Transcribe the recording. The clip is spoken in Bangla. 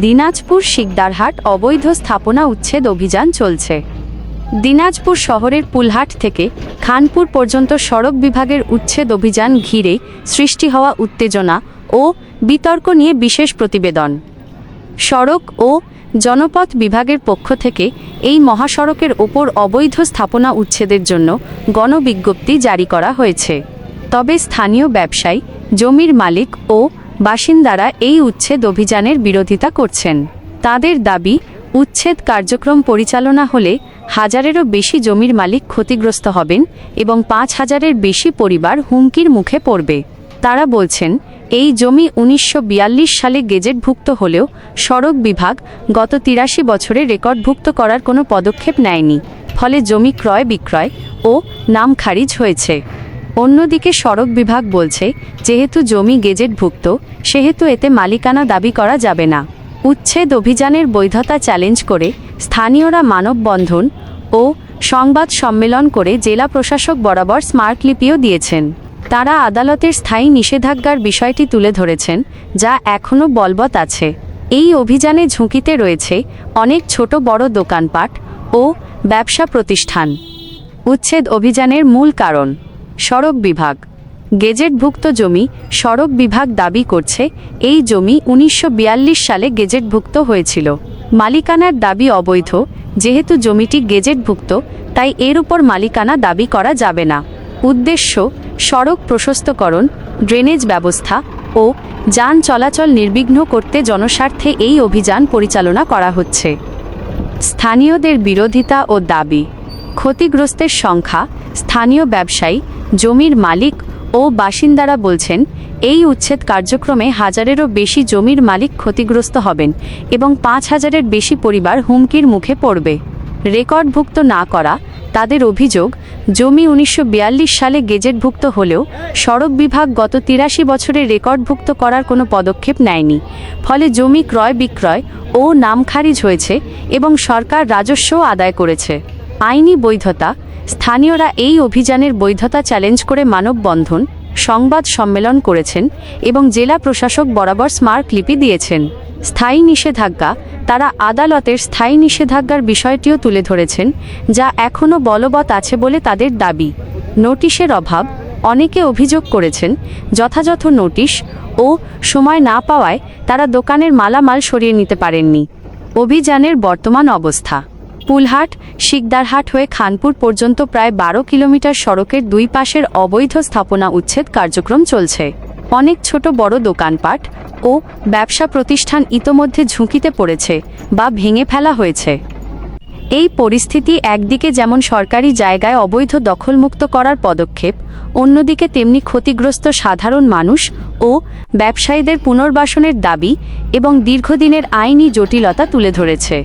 দিনাজপুর শিকদারহাট অবৈধ স্থাপনা উচ্ছেদ অভিযান চলছে। দিনাজপুর শহরের পুলহাট থেকে খানপুর পর্যন্ত সড়ক বিভাগের উচ্ছেদ অভিযান ঘিরে সৃষ্টি হওয়া উত্তেজনা ও বিতর্ক নিয়ে বিশেষ প্রতিবেদন। সড়ক ও জনপথ বিভাগের পক্ষ থেকে এই মহাসড়কের ওপর অবৈধ স্থাপনা উচ্ছেদের জন্য গণবিজ্ঞপ্তি জারি করা হয়েছে। তবে স্থানীয় ব্যবসায়ী, জমির মালিক ও বাসিন্দারা এই উচ্ছেদ অভিযানের বিরোধিতা করছেন। তাদের দাবি, উচ্ছেদ কার্যক্রম পরিচালনা হলে হাজারেরও বেশি জমির মালিক ক্ষতিগ্রস্ত হবেন এবং পাঁচ হাজারের বেশি পরিবার হুমকির মুখে পড়বে। তারা বলছেন, এই জমি উনিশশো বিয়াল্লিশ সালে গেজেটভুক্ত হলেও সড়ক বিভাগ গত তিরাশি বছরে রেকর্ডভুক্ত করার কোনো পদক্ষেপ নেয়নি। ফলে জমি ক্রয় বিক্রয় ও নাম খারিজ হয়েছে। অন্যদিকে সড়ক বিভাগ বলছে, যেহেতু জমি গেজেটভুক্ত, সেহেতু এতে মালিকানা দাবি করা যাবে না। উচ্ছেদ অভিযানের বৈধতা চ্যালেঞ্জ করে স্থানীয়রা মানববন্ধন ও সংবাদ সম্মেলন করে জেলা প্রশাসক বরাবর স্মারকলিপিও দিয়েছেন। তারা আদালতের স্থায়ী নিষেধাজ্ঞার বিষয়টি তুলে ধরেছেন, যা এখনও বলবৎ আছে। এই অভিযানে ঝুঁকিতে রয়েছে অনেক ছোট বড় দোকানপাট ও ব্যবসা প্রতিষ্ঠান। উচ্ছেদ অভিযানের মূল কারণ সড়ক বিভাগ। গেজেটভুক্ত জমি সড়ক বিভাগ দাবি করছে, এই জমি উনিশশো বিয়াল্লিশ সালে গেজেটভুক্ত হয়েছিল। মালিকানার দাবি অবৈধ, যেহেতু জমিটি গেজেটভুক্ত, তাই এর উপর মালিকানা দাবি করা যাবে না। উদ্দেশ্য, সড়ক প্রশস্তকরণ, ড্রেনেজ ব্যবস্থা ও যান চলাচল নির্বিঘ্ন করতে জনস্বার্থে এই অভিযান পরিচালনা করা হচ্ছে। স্থানীয়দের বিরোধিতা ও দাবি। ক্ষতিগ্রস্তের সংখ্যা, স্থানীয় ব্যবসায়ী জমির মালিক ও বাসিন্দারা বলছেন, এই উচ্ছেদ কার্যক্রমে হাজারেরও বেশি জমির মালিক ক্ষতিগ্রস্ত হবেন এবং পাঁচ হাজারের বেশি পরিবার হুমকির মুখে পড়বে। রেকর্ডভুক্ত না করা, তাদের অভিযোগ, জমি উনিশশো বিয়াল্লিশ সালে গেজেটভুক্ত হলেও সড়ক বিভাগ গত তিরাশি বছরে রেকর্ডভুক্ত করার কোনো পদক্ষেপ নেয়নি। ফলে জমি ক্রয় বিক্রয় ও নাম খারিজ হয়েছে এবং সরকার রাজস্বও আদায় করেছে। আইনি বৈধতা স্থানীয়রা এই অভিযানের বৈধতা চ্যালেঞ্জ করে মানববন্ধন, সংবাদ সম্মেলন করেছেন এবং জেলা প্রশাসক বরাবর স্মারকলিপি দিয়েছেন। স্থায়ী নিষেধাজ্ঞা, তারা আদালতের স্থায়ী নিষেধাজ্ঞার বিষয়টিও তুলে ধরেছেন, যা এখনও বলবৎ আছে বলে তাদের দাবি। নোটিশের অভাব, অনেকে অভিযোগ করেছেন, যথাযথ নোটিশ ও সময় না পাওয়ায় তারা দোকানের মালামাল সরিয়ে নিতে পারেননি। অভিযানের বর্তমান অবস্থা। পুলহাট, শিকদারহাট হয়ে খানপুর পর্যন্ত প্রায় বারো কিলোমিটার সড়কের দুই পাশের অবৈধ স্থাপনা উচ্ছেদ কার্যক্রম চলছে। অনেক ছোট বড় দোকানপাট ও ব্যবসা প্রতিষ্ঠান ইতোমধ্যে ঝুঁকিতে পড়েছে বা ভেঙে ফেলা হয়েছে। এই পরিস্থিতি একদিকে যেমন সরকারি জায়গায় অবৈধ দখলমুক্ত করার পদক্ষেপ, অন্যদিকে তেমনি ক্ষতিগ্রস্ত সাধারণ মানুষ ও ব্যবসায়ীদের পুনর্বাসনের দাবি এবং দীর্ঘদিনের আইনি জটিলতা তুলে ধরেছে।